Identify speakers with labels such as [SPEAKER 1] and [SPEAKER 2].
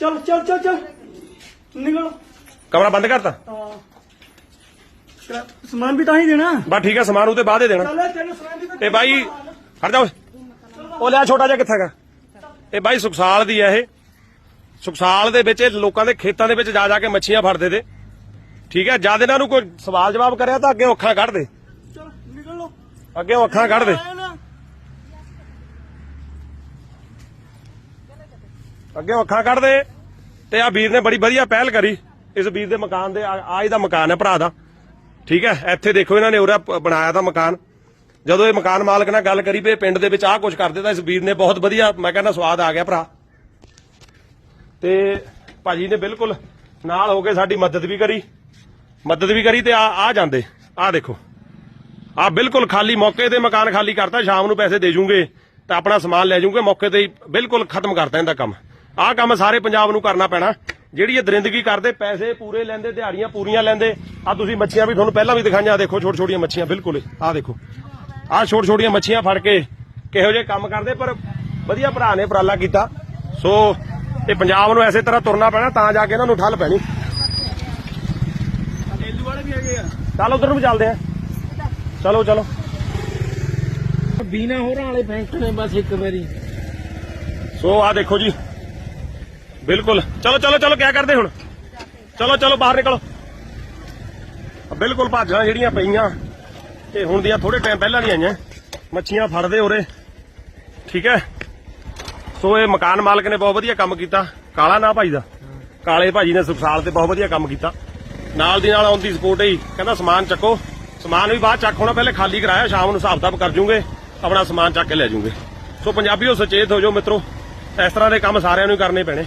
[SPEAKER 1] ਚੱਲ ਚੱਲ ਚੱਲ ਚੱਲ। ਨਿਕਲ।
[SPEAKER 2] ਕਮਰਾ ਬੰਦ ਕਰਤਾ?
[SPEAKER 1] ਹਾਂ। ਸਮਾਨ ਵੀ ਤਾਂ ਹੀ ਦੇਣਾ।
[SPEAKER 2] ਬਸ ਠੀਕ ਹੈ ਸਮਾਨ ਉਹਦੇ ਬਾਅਦ ਦੇ ਦੇਣਾ।
[SPEAKER 1] ਚੱਲ ਤੈਨੂੰ ਸਮਾਨ ਵੀ ਤਾਂ
[SPEAKER 2] ਬਾਈ ਖੜ ਜਾ ਓਏ। ਉਹ ਲਿਆ ਛੋਟਾ ਜਿਹਾ ਕਿੱਥੇ ਹੈਗਾ? ਇਹ ਬਾਈ ਸੁਖਸਾਲ ਦੀ ਹੈ ਇਹ। ਸੁਖਸਾਲ ਦੇ ਵਿੱਚ ਇਹ ਲੋਕਾਂ ਦੇ ਖੇਤਾਂ ਦੇ ਵਿੱਚ ਜਾ ਜਾ ਕੇ ਮੱਛੀਆਂ ਫੜਦੇ ਤੇ। ਠੀਕ ਹੈ ਜਦ ਇਹਨਾਂ ਨੂੰ ਕੋਈ ਸਵਾਲ ਜਵਾਬ ਕਰਿਆ ਤਾਂ ਅੱਗੇ ਅੱਖਾਂ ਕੱਢ ਦੇ।
[SPEAKER 1] ਚੱਲ ਨਿਕਲ ਲੋ
[SPEAKER 2] ਅੱਗੇ ਅੱਖਾਂ ਕੱਢ ਦੇ
[SPEAKER 1] ਆਇਆ ਨਾ
[SPEAKER 2] ਅੱਗੇ ਅੱਖਾਂ ਕੱਢ ਦੇ। ਤੇ ਆ ਵੀਰ ਨੇ ਬੜੀ ਵਧੀਆ ਪਹਿਲ ਕਰੀ। ਇਸ ਵੀਰ ਦੇ ਮਕਾਨ ਦੇ ਆ ਇਹਦਾ ਮਕਾਨ ਹੈ ਭਰਾ ਦਾ। ਠੀਕ ਹੈ, ਇੱਥੇ ਦੇਖੋ ਇਹਨਾਂ ਨੇ ਉਰੇ ਬਣਾਇਆ ਤਾਂ ਮਕਾਨ। ਜਦੋਂ ਇਹ ਮਕਾਨ ਮਾਲਕ ਨਾਲ ਗੱਲ ਕਰੀ ਵੀ ਪਿੰਡ ਦੇ ਵਿੱਚ ਆਹ ਕੁਝ ਕਰਦੇ ਤਾਂ ਇਸ ਵੀਰ ਨੇ ਬਹੁਤ ਵਧੀਆ, ਮੈਂ ਕਹਿੰਦਾ ਸਵਾਦ ਆ ਗਿਆ ਭਰਾ। ਤੇ ਭਾਜੀ ਨੇ ਬਿਲਕੁਲ ਨਾਲ ਹੋ ਕੇ ਸਾਡੀ ਮਦਦ ਵੀ ਕਰੀ। ਮਦਦ ਵੀ ਕਰੀ ਤੇ ਆ ਆ ਜਾਂਦੇ। ਆ ਦੇਖੋ। ਆ ਬਿਲਕੁਲ ਖਾਲੀ ਮੌਕੇ ਤੇ ਮਕਾਨ ਖਾਲੀ ਕਰਤਾ, ਸ਼ਾਮ ਨੂੰ ਪੈਸੇ ਦੇ ਜੂਗੇ ਤਾਂ ਆਪਣਾ ਸਮਾਨ ਲੈ ਜੂਗੇ, ਮੌਕੇ ਤੇ ਹੀ ਬਿਲਕੁਲ ਖਤਮ ਕਰਤਾ ਇਹਦਾ ਕੰਮ। ਆਹ ਕੰਮ ਸਾਰੇ ਪੰਜਾਬ ਨੂੰ ਕਰਨਾ ਪੈਣਾ। ਜਿਹੜੀ ਇਹ ਦਰਿੰਦਗੀ ਕਰਦੇ ਪੈਸੇ ਪੂਰੇ ਲੈਂਦੇ ਦਿਹਾੜੀਆਂ ਪੂਰੀਆਂ ਲੈਂਦੇ ਆ ਤੁਸੀਂ ਮੱਛੀਆਂ ਵੀ ਤੁਹਾਨੂੰ ਪਹਿਲਾਂ ਵੀ ਦਿਖਾਈਆਂ ਦੇਖੋ ਛੋਟੀ ਛੋਟੀਆਂ ਮੱਛੀਆਂ ਬਿਲਕੁਲ ਆਹ ਦੇਖੋ। ਆਹ ਛੋਟੀ ਛੋਟੀਆਂ ਮੱਛੀਆਂ ਫੜ ਕੇ ਕਿਹੋ ਜਿਹੇ ਕੰਮ ਕਰਦੇ ਪਰ ਵਧੀਆ ਭਰਾ ਨੇ ਉਪਰਾਲਾ ਕੀਤਾ। ਸੋ ਇਹ ਪੰਜਾਬ ਨੂੰ ਐਸੇ ਤਰ੍ਹਾਂ ਤੁਰਨਾ ਪੈਣਾ ਤਾਂ ਜਾ ਕੇ ਇਹਨਾਂ ਨੂੰ ਠੱਲ ਪੈਣੀ।
[SPEAKER 1] ਤੇਲੂ ਵਾਲੇ ਵੀ ਹੈਗੇ ਆ।
[SPEAKER 2] ਚੱਲ ਉਧਰ ਨੂੰ ਚੱਲਦੇ ਆ। ਚਲੋ ਚਲੋ।
[SPEAKER 3] ਬੀਨਾ ਹੋਰਾਂ ਵਾਲੇ ਬੈਂਕ ਨੇ ਬਸ ਇੱਕ ਵਾਰੀ।
[SPEAKER 2] ਸੋ ਆ ਦੇਖੋ ਜੀ। ਬਿਲਕੁਲ। ਚਲੋ ਚਲੋ ਚਲੋ, ਕਿਆ ਕਰਦੇ ਹੁਣ? ਚਲੋ ਚਲੋ, ਬਾਹਰ ਨਿਕਲੋ। ਬਿਲਕੁਲ ਭਾਜਾਂ ਜਿਹੜੀਆਂ ਪਈਆਂ, ਇਹ ਹੁਣ ਦੀਆਂ ਥੋੜੇ ਟਾਈਮ ਪਹਿਲਾਂ ਦੀਆਂ ਆਈਆਂ। ਮੱਛੀਆਂ ਫੜਦੇ ਉਰੇ। ਠੀਕ ਹੈ? ਸੋ ਇਹ ਮਕਾਨ ਮਾਲਕ ਨੇ ਬਹੁਤ ਵਧੀਆ ਕੰਮ ਕੀਤਾ। ਕਾਲਾ ਨਾ ਭਾਈ ਦਾ। ਕਾਲੇ ਭਾਜੀ ਨੇ ਸੁਖਸਾਲ ਤੇ ਬਹੁਤ ਵਧੀਆ ਕੰਮ ਕੀਤਾ। ਨਾਲ ਦੀ ਨਾਲ ਆਉਂਦੀ ਸਪੋਰਟ ਹੀ ਕਹਿੰਦਾ, ਸਮਾਨ ਚੱਕੋ। ਸਮਾਨ ਵੀ ਬਾਅਦ ਚੱਕ ਹੋਣਾ, ਪਹਿਲੇ ਖਾਲੀ ਕਰਾਇਆ, ਸ਼ਾਮ ਨੂੰ ਹਿਸਾਬ ਕਿਤਾਬ ਕਰ ਜੂਗੇ। ਆਪਣਾ ਸਮਾਨ ਚੱਕ ਕੇ ਲੈ ਜੂਗੇ। ਸੋ ਪੰਜਾਬੀਓ, ਸੁਚੇਤ ਹੋ ਜਾਓ ਮਿੱਤਰੋ। ਇਸ ਤਰ੍ਹਾਂ ਦੇ ਕੰਮ ਸਾਰਿਆਂ ਨੂੰ ਕਰਨੇ ਪੈਣੇ।